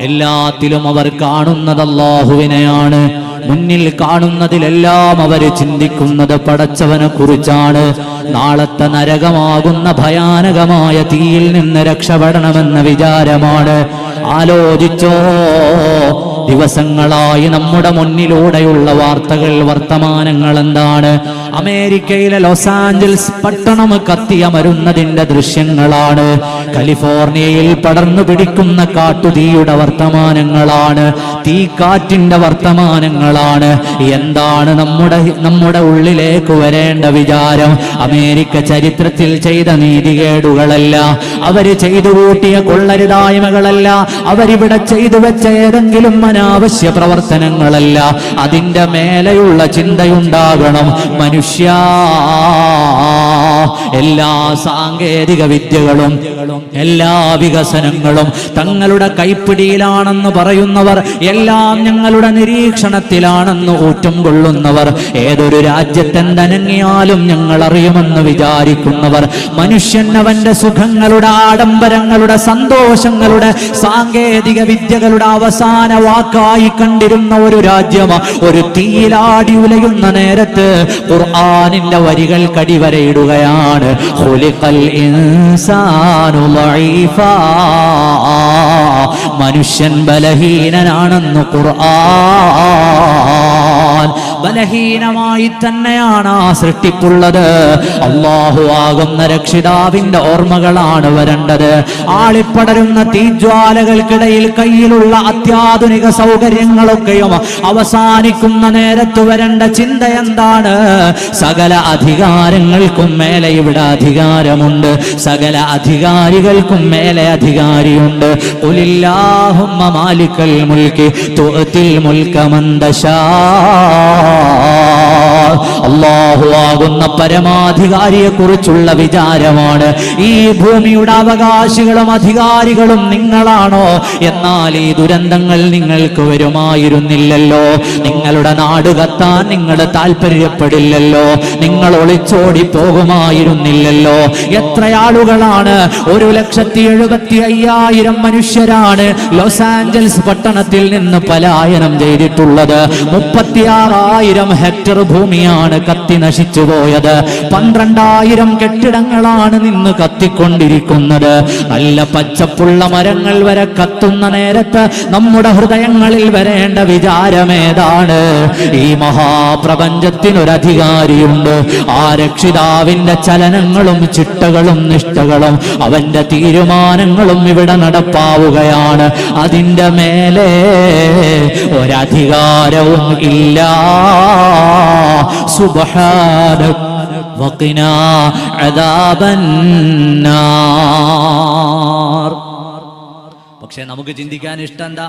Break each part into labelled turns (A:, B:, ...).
A: എല്ലാത്തിലും അവർ കാണുന്നത് അള്ളാഹുവിനെയാണ് മുന്നിൽ കാണുന്നതിലെല്ലാം അവർ ചിന്തിക്കുന്നത് പടച്ചവനെ കുറിച്ചാണ് നാളത്തെ നരകമാകുന്ന ഭയാനകമായ തീയിൽ നിന്ന് രക്ഷപ്പെടണമെന്ന വിചാരമാണ്. ആലോചിച്ചോ? ദിവസങ്ങളായി നമ്മുടെ മുന്നിലൂടെയുള്ള വാർത്തകൾ വർത്തമാനങ്ങൾ എന്താണ്? അമേരിക്കയിലെ ലോസ് ആഞ്ചൽസ് പട്ടണം കത്തിയമരുന്നതിന്റെ ദൃശ്യങ്ങളാണ്. കാലിഫോർണിയയിൽ പടർന്നു പിടിക്കുന്ന കാട്ടുതീയുടെ വർത്തമാനങ്ങളാണ്. തീക്കാറ്റിന്റെ വർത്തമാനങ്ങളാണ്. എന്താണ് നമ്മുടെ നമ്മുടെ ഉള്ളിലേക്ക് വരേണ്ട വിചാരം? അമേരിക്ക ചരിത്രത്തിൽ ചെയ്ത നീതികേടുകളല്ല. അവർ ചെയ്തു കൂട്ടിയ കൊള്ളരുതായ്മകളല്ല. അവരിവിടെ ചെയ്തു വെച്ച ഏതെങ്കിലും അനാവശ്യ പ്രവർത്തനങ്ങളല്ല. അതിന്റെ മേലെയുള്ള ചിന്തയുണ്ടാകണം. മനുഷ്യ എല്ലാ സാങ്കേതിക വിദ്യകളും എല്ലാ വികസനങ്ങളും തങ്ങളുടെ കൈപ്പിടിയിലാണെന്ന് പറയുന്നവർ എല്ലാം ഞങ്ങളുടെ നിരീക്ഷണത്തിലാണെന്ന് ഊറ്റം കൊള്ളുന്നവർ ഏതൊരു രാജ്യത്തെന്തനങ്ങിയാലും ഞങ്ങൾ അറിയുമെന്ന് വിചാരിക്കുന്നവർ മനുഷ്യൻ അവന്റെ സുഖങ്ങളുടെ ആഡംബരങ്ങളുടെ സന്തോഷങ്ങളുടെ സാങ്കേതിക വിദ്യകളുടെ അവസാന വാക്കായി കണ്ടിരുന്ന ഒരു രാജ്യം ഒരു തീയിലാടി ഉലയുന്ന നേരത്ത് ഖുർആനിന്റെ വരികൾ കടിവരയിടുകയാണ്. ഖുലിഖൽ ഇൻസാനു ളഈഫാ. മനുഷ്യൻ ബലഹീനനാണെന്ന് ഖുർആൻ ബലഹീനമായി തന്നെയാണ് ആ സൃഷ്ടിപ്പുള്ളത് അള്ളാഹു ആകുന്ന രക്ഷിതാവിന്റെ ഓർമ്മകളാണ് വരേണ്ടത്. ആളിപ്പടരുന്ന തീജ്വാലകൾക്കിടയിൽ കയ്യിലുള്ള അത്യാധുനിക സൗകര്യങ്ങളൊക്കെയും അവസാനിക്കുന്ന നേരത്ത് വരേണ്ട ചിന്ത എന്താണ്? സകല അധികാരങ്ങൾക്കും മേലെ ഇവിടെ അധികാരമുണ്ട്. സകല അധികാരികൾക്കും മേലെ അധികാരിയുണ്ട്. ഖുലില്ലാഹുമ്മ മാലിക്കൽ മുൽക്കി തുഅത്തിൽ മുൽക മന്ദശാ അള്ളാഹു ആകുന്ന പരമാധികാരിയെക്കുറിച്ചുള്ള വിചാരമാണ്. ഈ ഭൂമിയുടെ അവകാശികളും അധികാരികളും നിങ്ങളാണോ? എന്നാൽ ഈ ദുരന്തങ്ങൾ നിങ്ങൾക്ക് വരുമായിരുന്നില്ലല്ലോ. നിങ്ങളുടെ നാട് കത്താൻ നിങ്ങൾ താല്പര്യപ്പെടില്ലല്ലോ നിങ്ങൾ ഒളിച്ചോടി പോകുമായിരുന്നില്ലല്ലോ എത്ര ആളുകളാണ് ഒരു ലക്ഷത്തി എഴുപത്തി അയ്യായിരം മനുഷ്യരാണ് ലോസ് ആഞ്ചൽസ് പട്ടണത്തിൽ നിന്ന് പലായനം ചെയ്തിട്ടുള്ളത്. മുപ്പത്തിയാറായിരം ഹെക്ടർ ഭൂമിയാണ് കത്തി നശിച്ചു പോയത് പന്ത്രണ്ടായിരം കെട്ടിടങ്ങളാണ് നിന്ന് കത്തിക്കൊണ്ടിരിക്കുന്നത്. നല്ല പച്ചപ്പുള്ള മരങ്ങൾ വരെ കത്തുന്ന നേരത്ത് നമ്മുടെ ഹൃദയങ്ങളിൽ വരേണ്ട വിചാരമേതാണ്? ഈ മഹാപ്രപഞ്ചത്തിനൊരധികാരിയുണ്ട്. ആ രക്ഷിതാവിന്റെ ചലനങ്ങളും ചിട്ടകളും നിഷ്ഠകളും അവന്റെ തീരുമാനങ്ങളും ഇവിടെ നടപ്പാവുകയാണ്. അതിന്റെ മേലെ ഒരധികാരവും ഇല്ല. സുബഹാന عذاب النار. പക്ഷെ നമുക്ക് ചിന്തിക്കാൻ ഇഷ്ടം എന്താ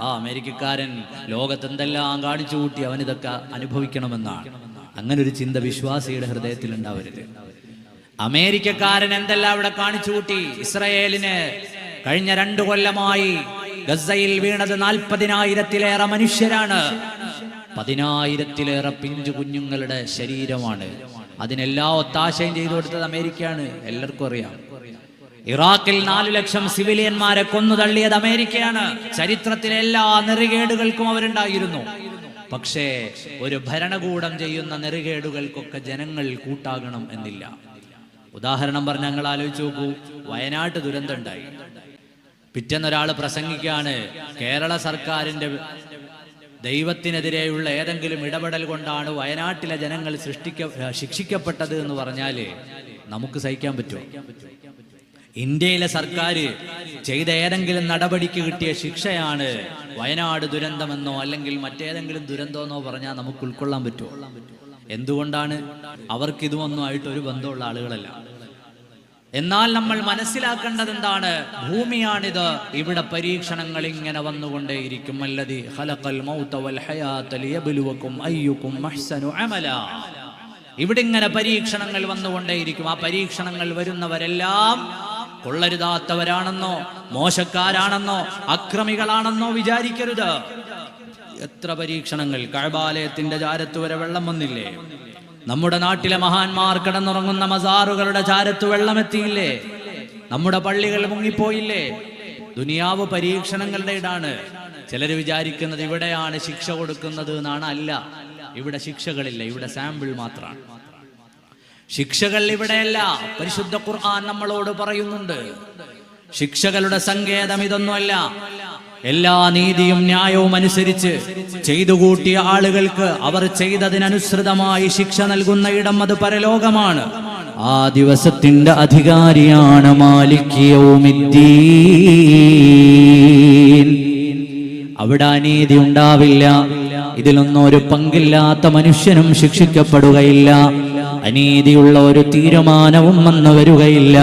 A: ആ അമേരിക്കക്കാരൻ ലോകത്ത് എന്തെല്ലാം കാണിച്ചു കൂട്ടി അവൻ ഇതൊക്കെ അനുഭവിക്കണമെന്നാണ്. അങ്ങനെ ഒരു ചിന്ത വിശ്വാസിയുടെ ഹൃദയത്തിൽ ഉണ്ടാവരുത് അമേരിക്കക്കാരൻ എന്തെല്ലാം അവിടെ കാണിച്ചു കൂട്ടി? ഇസ്രയേലിന് കഴിഞ്ഞ രണ്ടു കൊല്ലമായി ഗസയിൽ വീണത് നാൽപ്പതിനായിരത്തിലേറെ മനുഷ്യരാണ്. പതിനായിരത്തിലേറെ പിഞ്ചു കുഞ്ഞുങ്ങളുടെ ശരീരമാണ്. അതിനെല്ലാം ഒത്താശയും ചെയ്തു കൊടുത്തത് അമേരിക്കയാണ്. എല്ലാവർക്കും അറിയാം. ഇറാഖിൽ നാലു ലക്ഷം സിവിലിയന്മാരെ കൊന്നു തള്ളിയത് അമേരിക്കയാണ്. ചരിത്രത്തിലെ എല്ലാ നെറികേടുകൾക്കും അവരുണ്ടായിരുന്നു. പക്ഷേ ഒരു ഭരണകൂടം ചെയ്യുന്ന നെറികേടുകൾക്കൊക്കെ ജനങ്ങൾ കൂട്ടാകണം എന്നില്ല. ഉദാഹരണം പറഞ്ഞ ഞങ്ങൾ ആലോചിച്ചു നോക്കൂ. വയനാട്ട് ദുരന്തം ഉണ്ടായി. പിറ്റേന്നൊരാൾ പ്രസംഗിക്കാണ് കേരള സർക്കാരിന്റെ ദൈവത്തിനെതിരെയുള്ള ഏതെങ്കിലും ഇടപെടൽ കൊണ്ടാണ് വയനാട്ടിലെ ജനങ്ങൾ സൃഷ്ടിക്ക ശിക്ഷിക്കപ്പെട്ടത് എന്ന് പറഞ്ഞാൽ നമുക്ക് സഹിക്കാൻ പറ്റുമോ? ഇന്ത്യയിലെ സർക്കാർ ചെയ്ത ഏതെങ്കിലും നടപടിക്ക് കിട്ടിയ ശിക്ഷയാണ് വയനാട് ദുരന്തമെന്നോ അല്ലെങ്കിൽ മറ്റേതെങ്കിലും ദുരന്തമെന്നോ പറഞ്ഞാൽ നമുക്ക് ഉൾക്കൊള്ളാൻ പറ്റുമോ? എന്തുകൊണ്ടാണ്? അവർക്ക് ഇതുമൊന്നും ആയിട്ട് ഒരു ബന്ധമുള്ള ആളുകളല്ല. എന്നാൽ നമ്മൾ മനസ്സിലാക്കേണ്ടത് എന്താണ്? ഭൂമിയാണിത്. ഇവിടെ പരീക്ഷണങ്ങൾ ഇങ്ങനെ വന്നുകൊണ്ടേയിരിക്കും അല്ലതി ഖലഖൽ മൗത വൽ ഹയാത ലിയബ്ലുവക്കും അയ്യുക്കും അമല. ഇവിടെ ഇങ്ങനെ പരീക്ഷണങ്ങൾ വന്നുകൊണ്ടേയിരിക്കും. ആ പരീക്ഷണങ്ങൾ വരുന്നവരെല്ലാം കൊള്ളരുതാത്തവരാണെന്നോ മോശക്കാരാണെന്നോ അക്രമികളാണെന്നോ വിചാരിക്കരുത്. എത്ര പരീക്ഷണങ്ങൾ? കഴബാലയത്തിന്റെ ചാരത്ത് വരെ വെള്ളം വന്നില്ലേ? നമ്മുടെ നാട്ടിലെ മഹാന്മാർ കിടന്നുറങ്ങുന്ന മസാറുകളുടെ ചാരത്ത് വെള്ളമെത്തിയില്ലേ? നമ്മുടെ പള്ളികൾ മുങ്ങിപ്പോയില്ലേ? ദുനിയാവ് പരീക്ഷണങ്ങളുടെ ഇടാണ്. ചിലർ വിചാരിക്കുന്നത് ഇവിടെയാണ് ശിക്ഷ കൊടുക്കുന്നത് എന്നാണ് അല്ല. ഇവിടെ ശിക്ഷകളില്ല ഇവിടെ സാമ്പിൾ മാത്രമാണ്. ശിക്ഷകൾ ഇവിടെയല്ല. പരിശുദ്ധ ഖുർആൻ നമ്മളോട് പറയുന്നുണ്ട്. ശിക്ഷകളുടെ സങ്കേതം ഇതൊന്നുമല്ല. എല്ലാ നീതിയും ന്യായവും അനുസരിച്ച് ചെയ്തു കൂട്ടിയ ആളുകൾക്ക് അവർ ചെയ്തതിനനുസൃതമായി ശിക്ഷ നൽകുന്ന ഇടം അത് പരലോകമാണ്. ആ ദിവസത്തിന്റെ അധികാരിയാണ് അവിടെ അനീതി ഉണ്ടാവില്ല. ഇതിലൊന്നും ഒരു പങ്കില്ലാത്ത മനുഷ്യനും ശിക്ഷിക്കപ്പെടുകയില്ല. അനീതിയുള്ള ഒരു തീരുമാനവും വന്നു വരികയില്ല.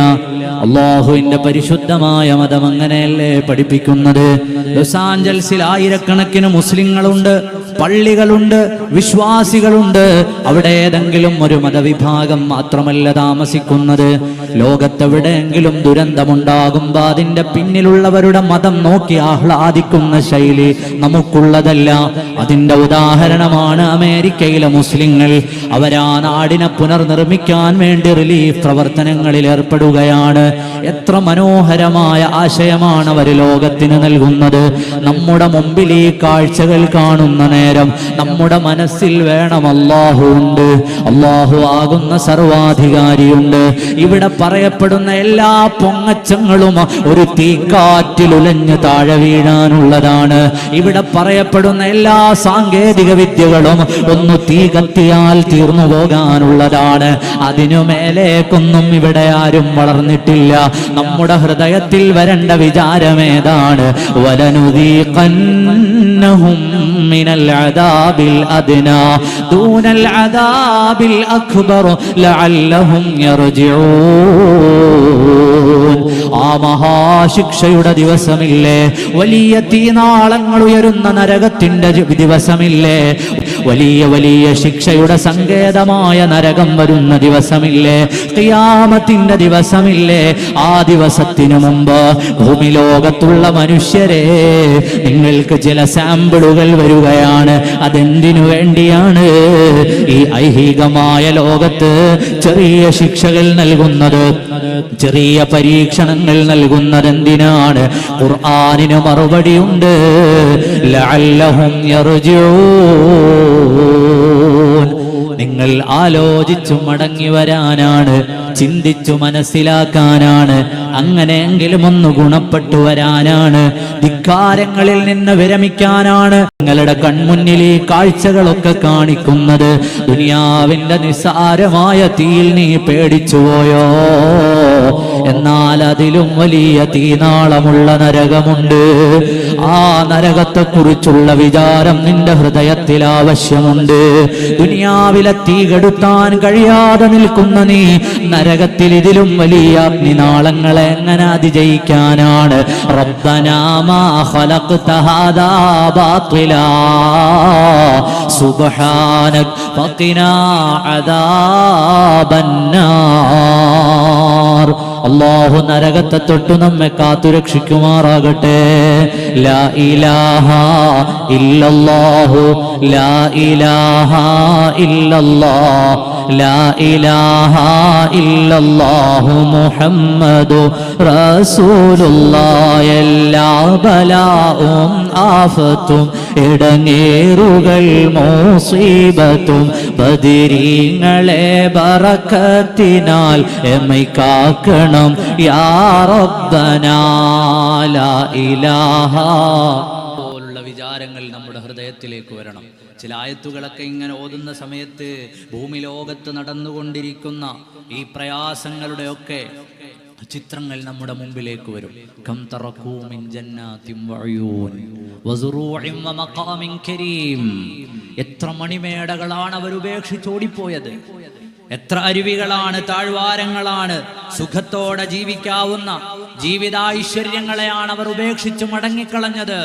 A: അള്ളാഹുവിന്റെ പരിശുദ്ധമായ മതം അങ്ങനെയല്ലേ പഠിപ്പിക്കുന്നത്? ലോസ് ആഞ്ചൽസിൽ ആയിരക്കണക്കിന് മുസ്ലിങ്ങളുണ്ട്. പള്ളികളുണ്ട് വിശ്വാസികളുണ്ട്. അവിടെ ഏതെങ്കിലും ഒരു മതവിഭാഗം മാത്രമല്ല താമസിക്കുന്നത്. ലോകത്തെവിടെയെങ്കിലും ദുരന്തമുണ്ടാകുമ്പോ അതിന്റെ പിന്നിലുള്ളവരുടെ മതം നോക്കി ആഹ്ലാദിക്കുന്ന ശൈലി നമുക്കുള്ളതല്ല. അതിന്റെ ഉദാഹരണമാണ് അമേരിക്കയിലെ മുസ്ലിങ്ങൾ. അവരാ നാടിനെ പുനർനിർമ്മിക്കാൻ വേണ്ടി റിലീഫ് പ്രവർത്തനങ്ങളിൽ ഏർപ്പെടുകയാണ്. എത്ര മനോഹരമായ ആശയമാണ് അവർ ലോകത്തിന് നൽകുന്നത്. നമ്മുടെ മുമ്പിൽ ഈ കാഴ്ചകൾ കാണുന്ന നേരം നമ്മുടെ മനസ്സിൽ വേണം അള്ളാഹു ഉണ്ട് അള്ളാഹു ആകുന്ന സർവാധികാരിയുണ്ട്. ഇവിടെ പറയപ്പെടുന്ന എല്ലാ പൊങ്ങച്ചങ്ങളും ഒരു തീക്കാറ്റിൽ ഉലഞ്ഞു താഴെ വീഴാനുള്ളതാണ്. ഇവിടെ പറയപ്പെടുന്ന എല്ലാ സാങ്കേതിക വിദ്യകളും ഒന്ന് തീ കത്തിയാൽ തീർന്നു പോകാനുള്ളതാണ്. അതിനു മേലേക്കൊന്നും ഇവിടെ ആരും വളർന്നിട്ടില്ല. നമ്മുടെ ഹൃദയത്തിൽ വരേണ്ട വിചാരമേതാണ് വലനുദീഖന്നഹും മിനൽ العذاب الأدنى دون العذاب الأكبر لعلهم يرجعون. ആ മഹാശിക്ഷയുടെ ദിവസമില്ലേ? വലിയ തീനാളങ്ങൾ ഉയരുന്ന നരകത്തിന്റെ ദിവസമില്ലേ? വലിയ വലിയ ശിക്ഷയുടെ സങ്കേതമായ നരകം വരുന്ന ദിവസമില്ലേ? ഖിയാമത്തിന്റെ ദിവസമില്ലേ? ആ ദിവസത്തിനു മുമ്പ് ഭൂമി ലോകത്തുള്ള മനുഷ്യരെ നിങ്ങൾക്ക് ചില സാമ്പിളുകൾ വരികയാണ്. അതെന്തിനു വേണ്ടിയാണ്? ഈ ഐഹികമായ ലോകത്ത് ചെറിയ ശിക്ഷകൾ നൽകുന്നത്. ചെറിയ പരീക്ഷണങ്ങൾ നൽകുന്നത് എന്തിനാണ് ഖുർആാനിന് മറുപടിയുണ്ട്. ലഅല്ലഹും നിങ്ങൾ ആലോചിച്ചു മടങ്ങി വരാനാണ് ചിന്തിച്ചു മനസ്സിലാക്കാനാണ് അങ്ങനെയെങ്കിലും ഒന്ന് ഗുണപ്പെട്ടു വരാനാണ് ധിക്കാരങ്ങളിൽ നിന്ന് വിരമിക്കാനാണ് നിങ്ങളുടെ കൺമുന്നിൽ ഈ കാഴ്ചകളൊക്കെ കാണിക്കുന്നത്. ദുനിയാവിന്റെ നിസ്സാരമായ തീയിൽ നീ പേടിച്ചുപോയോ? എന്നാൽ അതിലും വലിയ തീനാളമുള്ള നരകമുണ്ട്. ആ നരകത്തെക്കുറിച്ചുള്ള വിചാരം നിന്റെ ഹൃദയത്തിൽ ആവശ്യമുണ്ട്. ദുനിയാവിലെ തീ കെടുത്താൻ കഴിയാതെ നിൽക്കുന്ന നീ നരകത്തിൽ ഇതിലും വലിയ അഗ്നിനാളങ്ങളെ എങ്ങനെ അതിജയിക്കാനാണ്? റബ്ബനാമാ സുബ്ഹാനക് ഫഖിനാ അദാബന്നാർ അള്ളാഹു നരകത്തെ തൊട്ടു നമ്മെ കാത്തുരക്ഷിക്കുമാറാകട്ടെ ലാ ഇലാഹ ലാ ഇലാഹ ഇല്ലല്ലാഹ് ലാ ഇലാഹ മുഹമ്മദു റസൂലുള്ളാഹ്. എല്ലാ ബലാവും ആഫത്തും ഇടങ്ങേറുകൾ മോസീബത്തും ബദിരീങ്ങളെ ബറക്കത്തിനാൽ എമ്മൈ കാക്കണം യാ റബ്ബനാ ലാ ഇലാഹ. പോലുള്ള വിചാരങ്ങൾ നമ്മുടെ ഹൃദയത്തിലേക്ക് വരണം. ചില ആയത്തുകളൊക്കെ ഇങ്ങനെ ഓതുന്ന സമയത്ത് ഭൂമി ലോകത്ത് നടന്നുകൊണ്ടിരിക്കുന്ന ഈ പ്രയാസങ്ങളുടെ ഒക്കെ ചിത്രങ്ങൾ നമ്മുടെ മുമ്പിലേക്ക് വരും. ജന്നാത്തിൻ വഅയൂൻ വമഖാമിൻ കരീം. എത്ര മണിമേടകളാണ് അവർ ഉപേക്ഷിച്ചോടിപ്പോയത് എത്ര അരുവികളാണ് താഴ്വാരങ്ങളാണ് സുഖത്തോടെ ജീവിക്കാവുന്ന ജീവിതാഐശ്വര്യങ്ങളെയാണ് അവർ ഉപേക്ഷിച്ച് മടങ്ങിക്കളഞ്ഞത്?